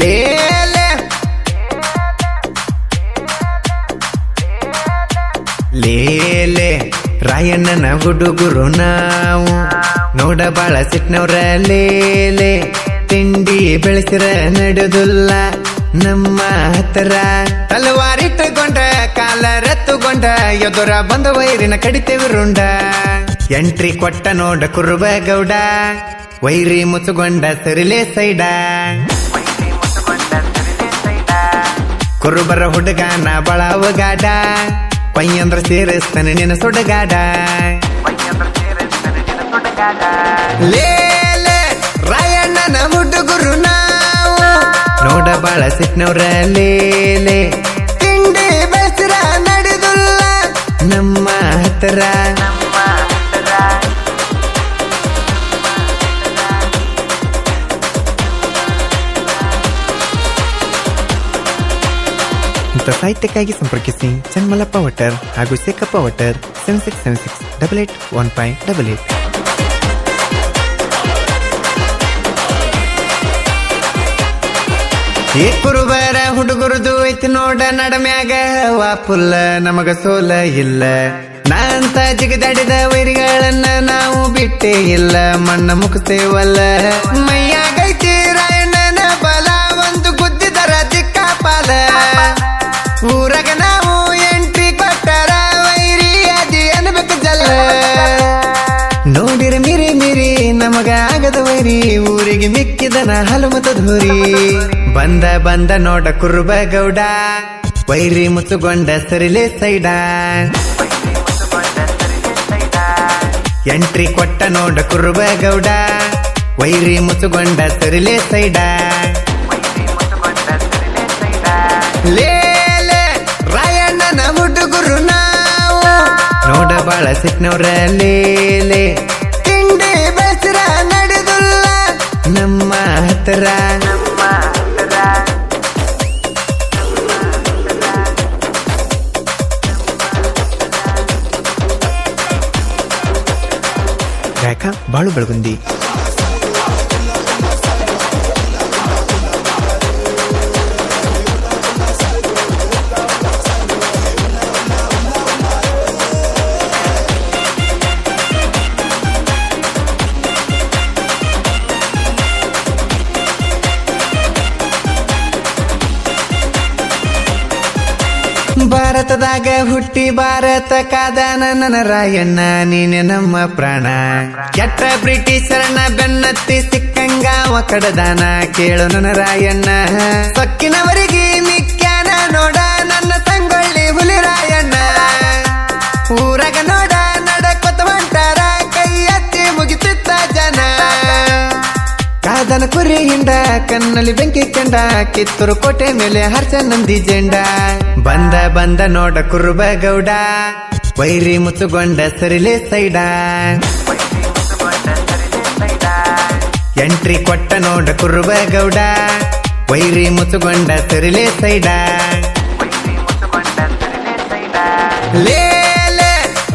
ಲೇಲೆ ಲೇ ಲೇ ರಾಯಣ್ಣನ ಹುಡುಗರು ನಾವು. ನೋಡ ಬಾಳ ಸಿಟ್ನವ್ರ ಲೇಲೆ. ತಿಂಡಿ ಬೆಳೆಸಿರ ನಡೆದುಲ್ಲ ನಮ್ಮ ಹತ್ರ ತಲವಾರಿಟ್ಟುಕೊಂಡ ಕಾಲ ರತ್ತುಕೊಂಡ ಎದುರ ಬಂದ ವೈರಿನ ಕಡಿತೇವಿ ರುಂಡ. ಎಂಟ್ರಿ ಕೊಟ್ಟ ನೋಡ ಕುರುಬ ಗೌಡ ವೈರಿ ಮುಚ್ಚುಗೊಂಡ ಸರಿಲೆ ಸೈಡ. ಕುರುಬರ ಹುಡುಗನ ಬಳವಗಾಡ ಪಯ್ಯಂದ್ರ ಸೇರಿಸ್ತಾನೆ ನಿನ್ನ ಸುಡಗಾಡ ರಾಯಣ್ಣನ ಹುಡುಗರು ನಾವು. ನೋಡ ಬಾಳ ಸಿಟ್ನವ್ರ ಲೇಲೆ ತಿಂಡಿ ಬಸರ ನಡೆದುಲ್ಲ ನಮ್ಮ ಹತ್ರ. ಇಂಥ ಸಾಹಿತ್ಯಕ್ಕಾಗಿ ಸಂಪರ್ಕಿಸಿ ಚನ್ಮಲಪ್ಪ ಒಟ್ಟರ್ ಹಾಗೂ Sekappa Vatar seven six seven six double eight one five double eight ಈ ಕುರುಬರ ಹುಡುಗರುದು ಐತಿ ನೋಡ ನಡಮ್ಯಾಗ ವಾಪುಲ್ಲ ನಮಗ ಸೋಲ ಇಲ್ಲ. ನಾಂತ ಜಿಗದಾಡಿದ ವೈರಿಗಳನ್ನ ನಾವು ಬಿಟ್ಟೇ ಇಲ್ಲ. ಮಣ್ಣ ಮುಗಿಸ್ತೇವಲ್ಲ ಮೈಯಾಗೈತಿ ರಾಯಣ್ಣನ ಬಲ, ಒಂದು ಗುದ್ದಿದರ ದಿಕ್ಕಾಪಾಲ ನೋಡಿರ ಮಿರಿ ಮಿರಿ ನಮಗ ಆಗದ ವೈರಿ. ಊರಿಗೆ ಮಿಕ್ಕಿದನ ಹಲುಮತ ಧೂರಿ ಬಂದ ಬಂದ ನೋಡ ಕುರುಬ ಗೌಡ ವೈರಿ ಮುತ್ತುಗೊಂಡ ಸರಿಲೆ ಸೈಡ. ಎಂಟ್ರಿ ಕೊಟ್ಟ ನೋಡ ಕುರುಬ ಗೌಡ ವೈರಿ ಮುತ್ತುಗೊಂಡ ಸರಿಲೆ ಸೈಡ. ಲೇ ಬಾಳ ಸಿಟ್ನವ್ರ ಲೇಲೆ. ತಿಂಡಿ ಬೆಸರ ನಡೆದುಲ್ಲ. ನಮ್ಮ ಹತ್ರ. ರೇಖಾ ಬಾಳು ಬೆಳಗುಂದಿ. ಹುಟ್ಟಿ ಭಾರತ ಕಾದ ನನ್ನ ರಾಯಣ್ಣ, ನೀನೆ ನಮ್ಮ ಪ್ರಾಣ. ಕೆಟ್ಟ ಬ್ರಿಟಿಷರನ್ನ ಬೆನ್ನತ್ತಿ ಸಿಕ್ಕಂಗಾವ ಕಡದಾನ, ಕೇಳು ನನ್ನ ರಾಯಣ್ಣ. ಸೊಕ್ಕಿನವರಿಗೆ ಕಾದನ ಕುರಿ ಹಿಂಡ ಕಣ್ಣಲ್ಲಿ ಬೆಂಕಿ ಕಂಡ, ಕಿತ್ತೂರು ಕೋಟೆ ಮೇಲೆ ಹರ್ಷ ನಂದಿ ಜೆಂಡ. ಬಂದ ಬಂದ ನೋಡ ಕುರುಬ ಗೌಡ ವೈರಿ ಮುಚ್ಚುಗೊಂಡ ಸರಿಲೆ ಸೈಡ. ಎಂಟ್ರಿ ಕೊಟ್ಟ ನೋಡ ಕುರುಬ ಗೌಡ ವೈರಿ ಮುಚ್ಚುಗೊಂಡ ಸರಿಲೆ ಸೈಡ.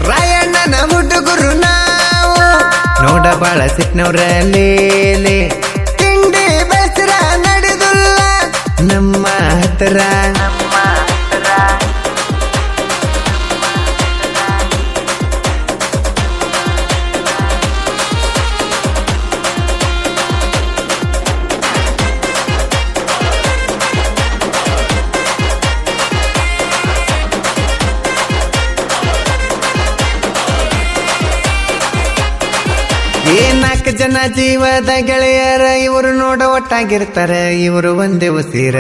ರಾಯಣ್ಣನ ನಾವು. ನೋಡ ಬಾಳ ಸಿಟ್ನವ್ರ ಲೇಲೆ ನಮ್ಮ ಹತ್ರ ನಾಲ್ಕು ಜನ ಜೀವದ ಗೆಳೆಯರ ಇವರು ನೋಡ ಒಟ್ಟಾಗಿರ್ತಾರೆ, ಇವರು ಒಂದೇ ಉಸಿರ.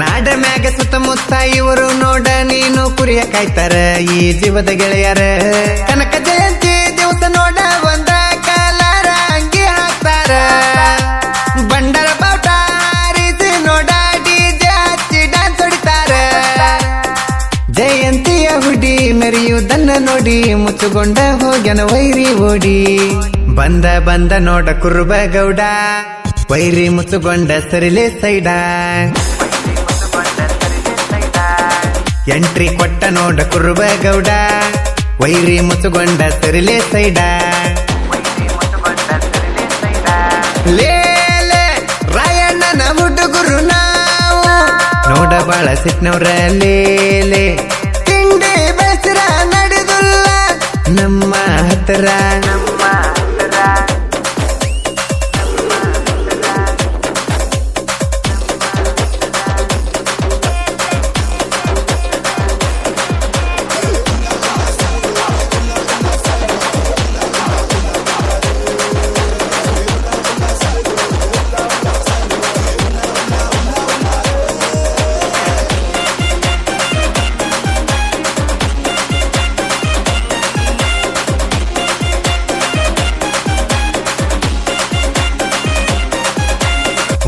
ನಾಡ ಮ್ಯಾಗ ಸುತ್ತಮುತ್ತ ಇವರು ನೋಡ ನೀನು ಕುರಿಯ ಕಾಯ್ತಾರ. ಈ ಜೀವದ ಗೆಳೆಯರ, ಕನಕ ಜಯಂತಿ ದಿವಸ ನೋಡ ಒಂದ ಕಾಲಾರ ಅಂಗಿ ಹಾಕ್ತಾರ. ಬಂಡರ ಬಾವುಟ ಹಾರಿಸಿ ನೋಡ ಡಿಜೆ ಹಚ್ಚಿ ಡಾನ್ಸ್ ಹೊಡಿತಾರ. ಜಯಂತಿಯ ಹುಡಿ ಮೆರೆಯುವುದನ್ನ ನೋಡಿ, ಮುಚ್ಚುಗೊಂಡ ಹೋಗ್ಯನ ವೈರಿ ಓಡಿ. ಬಂದ ಬಂದ ನೋಡ ಕುರುಬ ಗೌಡ ವೈರಿ ಮುಸುಗೊಂಡ ಸರಿಲೆ ಸೈಡ. ಎಂಟ್ರಿ ಕೊಟ್ಟ ನೋಡ ಕುರುಬ ಗೌಡ ವೈರಿ ಮುಸುಗೊಂಡ ಸರಿಲೆ ಸೈಡ. ರಾಯಣ್ಣನ ಹುಡುಗರು ನಾ ಬಾಳ ಸಿಟ್ನವ್ರ ಲೇಲೆ ತಿಂಡಿ ಬಸರ ನಡೆದುಲ್ಲ ನಮ್ಮ ಹತ್ರ.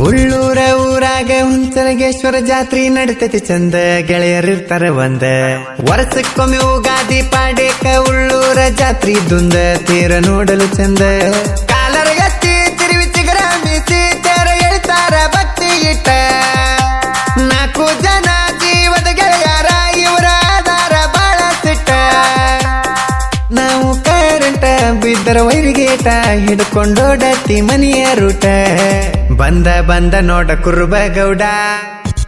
ಉಳ್ಳೂರ ಊರಾಗ ಹುಂಚನಗೇಶ್ವರ ಜಾತ್ರಿ ನಡಿತೈತಿ ಚಂದ ಗೆಳೆಯರಿರ್ತಾರ ಒಂದ. ವರ್ಷಕ್ಕೊಮ್ಮೆ ಉಗಾದಿ ಪಾಡೇಕ ಉಳ್ಳೂರ ಜಾತ್ರಿ ದುಂದ, ತೀರ ನೋಡಲು ಚಂದ. ಬಿದ್ದರ ವೈರಿಗೇಟ ಹಿಡ್ಕೊಂಡೋಡತಿ ಮನೆಯ ರೂಟ. ಬಂದ ಬಂದ ನೋಡ ಕುರುಬ ಗೌಡ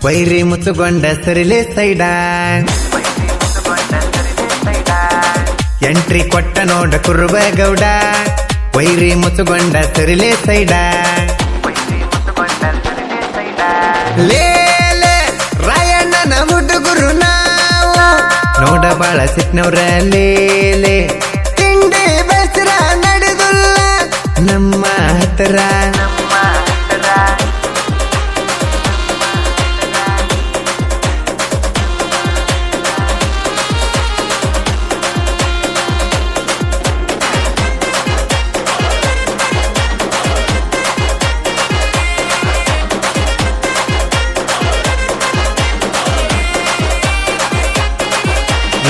ವೈರಿ ಮುಚ್ಚುಗೊಂಡ ಸರಿಲೆ ಸೈಡ. ಎಂಟ್ರಿ ಕೊಟ್ಟ ನೋಡ ಕುರುಬ ಗೌಡ ವೈರಿ ಮುಚ್ಚುಗೊಂಡ ಸರಿಲೆ ಸೈಡ. ಲೇಲೆ ನಾವು. ನೋಡ ಬಾಳ ಸಿಟ್ನವ್ರ ಲೇಲೆ ಹತ್ರ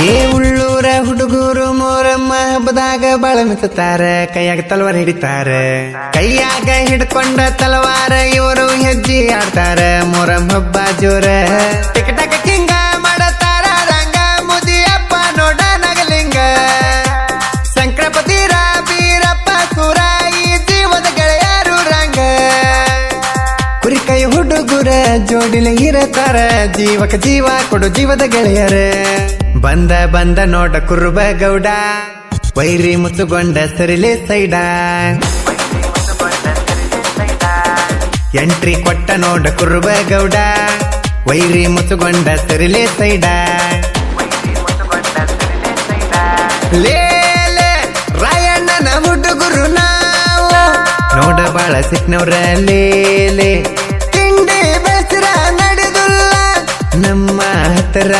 ಏ ಉಳ್ಳೂರ ಹುಡುಗರು ಮೋರಮ್ಮ ಹಬ್ಬದಾಗ ಬಾಳ ಮೆತ್ತಾರ ಕೈಯಾಗ ತಲವಾರ ಹಿಡಿತಾರ. ಕೈಯಾಗ ಹಿಡ್ಕೊಂಡ ತಲವಾರ ಇವರು ಹೆಜ್ಜೆ ಆಡ್ತಾರ. ಮೋರಮ್ಮ ಹಬ್ಬ ಜೋರ. ಟಿಕಟಕ ಕಿಂಗ ಮಾಡತಾರ. ರಂಗ ಮುದಿಯಪ್ಪ ನೋಡ ನಗಲಿಂಗ. ಸಂಕ್ರಪತಿ ಬೀರಪ್ಪ ಈ ಜೀವದ ಗೆಳೆಯರು ರಂಗ. ಕುರಿಕೈ ಹುಡುಗುರ ಜೋಡಿಲೆ ಇರತಾರ. ಜೀವಕ ಜೀವ ಕೊಡು ಜೀವದ ಗೆಳೆಯರ. ಬಂದ ಬಂದ ನೋಡ ಕುರುಬ ಗೌಡ. ವೈರಿ ಮುತ್ತುಗೊಂಡ ಸರಿಲೆ ಸೈಡ. ಎಂಟ್ರಿ ಕೊಟ್ಟ ನೋಡ ಕುರುಬ ಗೌಡ. ವೈರಿ ಮುತ್ತುಗೊಂಡ ಸರಿಲೆ ಸೈಡ. ಹುಡುಗರು ನಾವು. ನೋಡ ಬಾಳ ಸಿಕ್ನವ್ರ ಲೇಲೆ ತಿಂಡಿ ಬೆಸರ ನಡೆದುಲ್ಲ. ನಮ್ಮ ಹತ್ರ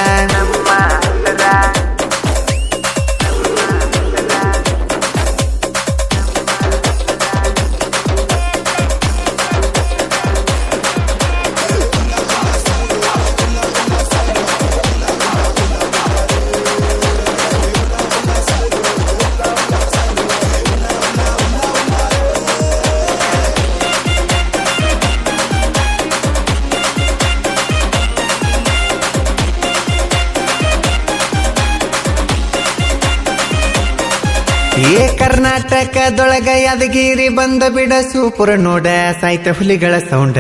ಏ ಕರ್ನಾಟಕದೊಳಗ ಯಾದಗಿರಿ ಬಂದ ಬಿಡ ಸೂಪುರ ನೋಡ ಸಾಯ್ತ ಹುಲಿಗಳ ಸೌಂಡ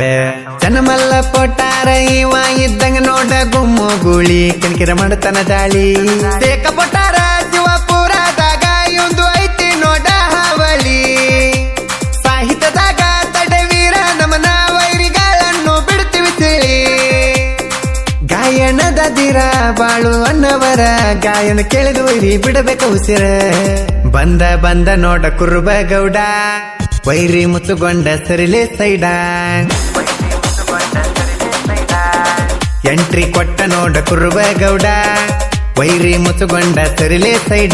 ಜನಮಲ್ಲ ಪೊಟ್ಟಾರ ಇವ ಇದ್ದಂಗ ನೋಡ ಗುಮ್ಮು ಗೂಳಿ, ಕಿಣಕಿರ ಮಾಡತನ ದಾಳಿ. ಏಕ ಪೊಟ್ಟಾರ ಶಿವಪುರದಾಗ ಇವಂದು ಐತಿ ನೋಡ ಹಾವಳಿ. ಸಾಹಿತ್ಯದಾಗ ತಡವೀರ ನಮನ ವೈರಿಗಳನ್ನು ಬಿಡ್ತೀವಿ ತಿಳಿ. ಗಾಯನದ ದಿರ ಬಾಳು ಅನ್ನವರ, ಗಾಯನ ಕೇಳಿದು ವೈರಿ ಬಿಡಬೇಕ ಉಸಿರ. ಬಂದ ಬಂದ ನೋಡ ಕುರುಬ ಗೌಡ. ವೈರಿ ಮುತ್ತುಗೊಂಡ ಸರಿಲೆ ಸೈಡ. ಎಂಟ್ರಿ ಕೊಟ್ಟ ನೋಡ ಕುರುಬ ಗೌಡ. ವೈರಿ ಮುತ್ತುಗೊಂಡ ಸರಿಲೆ ಸೈಡ.